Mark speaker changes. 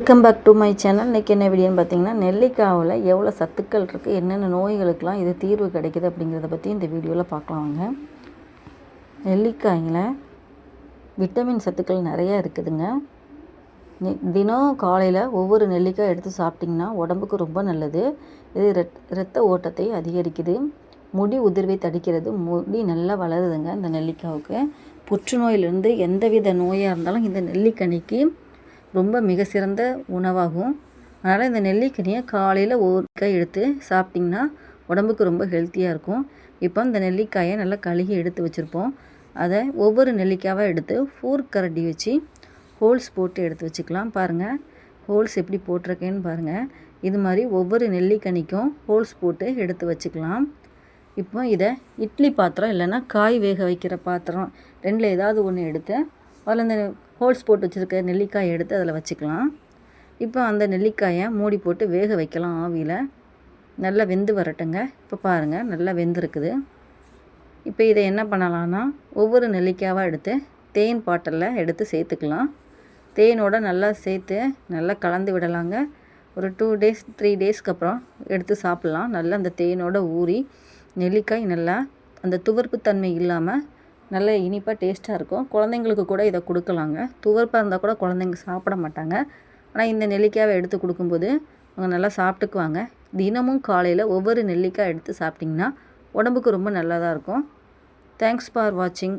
Speaker 1: Welcome back to my channel இன்றைக்கி என்ன வீடியோன்னு பார்த்தீங்கன்னா நெல்லிக்காவில் எவ்வளோ சத்துக்கள் இருக்குது என்னென்ன நோய்களுக்கெலாம் இது தீர்வு கிடைக்குது அப்படிங்கிறத பற்றி இந்த வீடியோவில் பார்க்கலாங்க நெல்லிக்காயில் விட்டமின் சத்துக்கள் நிறையா இருக்குதுங்க. தினம் காலையில் ஒவ்வொரு நெல்லிக்காய் எடுத்து சாப்பிட்டிங்கன்னா உடம்புக்கு ரொம்ப நல்லது. இது ரத் இரத்த ஓட்டத்தை அதிகரிக்குது. முடி உதிர்வை தடுக்கிறது முடி நல்லா வளருதுங்க இந்த நெல்லிக்காவுக்கு. புற்றுநோயிலிருந்து எந்தவித நோயாக இருந்தாலும் இந்த நெல்லிக்கனிக்கு ரொம்ப மிக சிறந்த உணவாகும். அதனால் இந்த நெல்லிக்கனியை காலையில் ஒரு காய் எடுத்து சாப்பிட்டிங்கன்னா உடம்புக்கு ரொம்ப ஹெல்த்தியாக இருக்கும். இப்போ இந்த நெல்லிக்காயை நல்லா கழுகி எடுத்து வச்சுருப்போம். அதை ஒவ்வொரு நெல்லிக்காயாக எடுத்து ஃபோர்க் கரண்டி வச்சு ஹோல்ஸ் போட்டு எடுத்து வச்சுக்கலாம் பாருங்கள் ஹோல்ஸ் எப்படி போட்டிருக்கேன்னு பாருங்கள் இது மாதிரி ஒவ்வொரு நெல்லிக்கனிக்கும் ஹோல்ஸ் போட்டு எடுத்து வச்சுக்கலாம். இப்போ இதை இட்லி பாத்திரம் இல்லைன்னா காய் வேக வைக்கிற பாத்திரம் ரெண்டில் ஏதாவது ஒன்று எடுத்து அதில் இந்த ஹோல்ஸ் போட்டு வச்சுருக்க நெல்லிக்காயை எடுத்து அதில் வச்சுக்கலாம். இப்போ அந்த நெல்லிக்காயை மூடி போட்டு வேக வைக்கலாம் ஆவியில். நல்லா வெந்து வரட்டுங்க. இப்போ பாருங்கள் நல்லா வெந்திருக்குது. இப்போ இதை என்ன பண்ணலான்னா ஒவ்வொரு நெல்லிக்காயாக எடுத்து தேன் பாட்டிலில் எடுத்து சேர்த்துக்கலாம். தேனோட நல்லா சேர்த்து நல்லா கலந்து விடலாங்க. ஒரு டூ டேஸ் த்ரீ டேஸ்க்கு அப்புறம் எடுத்து சாப்பிட்லாம். நல்லா அந்த தேனோட ஊறி நெல்லிக்காய் நல்லா அந்த துவர்ப்பு தன்மை இல்லாமல் நல்ல இனிப்பாக டேஸ்ட்டாக இருக்கும். குழந்தைங்களுக்கு கூட இதை கொடுக்கலாங்க. துவர்ப்பாக இருந்தால் கூட குழந்தைங்க சாப்பிட மாட்டாங்க. ஆனால் இந்த நெல்லிக்காவை எடுத்து கொடுக்கும்போது அவங்க நல்லா சாப்பிட்டுக்குவாங்க. தினமும் காலையில் ஒவ்வொரு நெல்லிக்காய் எடுத்து சாப்பிட்டிங்கன்னா உடம்புக்கு ரொம்ப நல்லதாக இருக்கும். தேங்க்ஸ் ஃபார் வாட்சிங்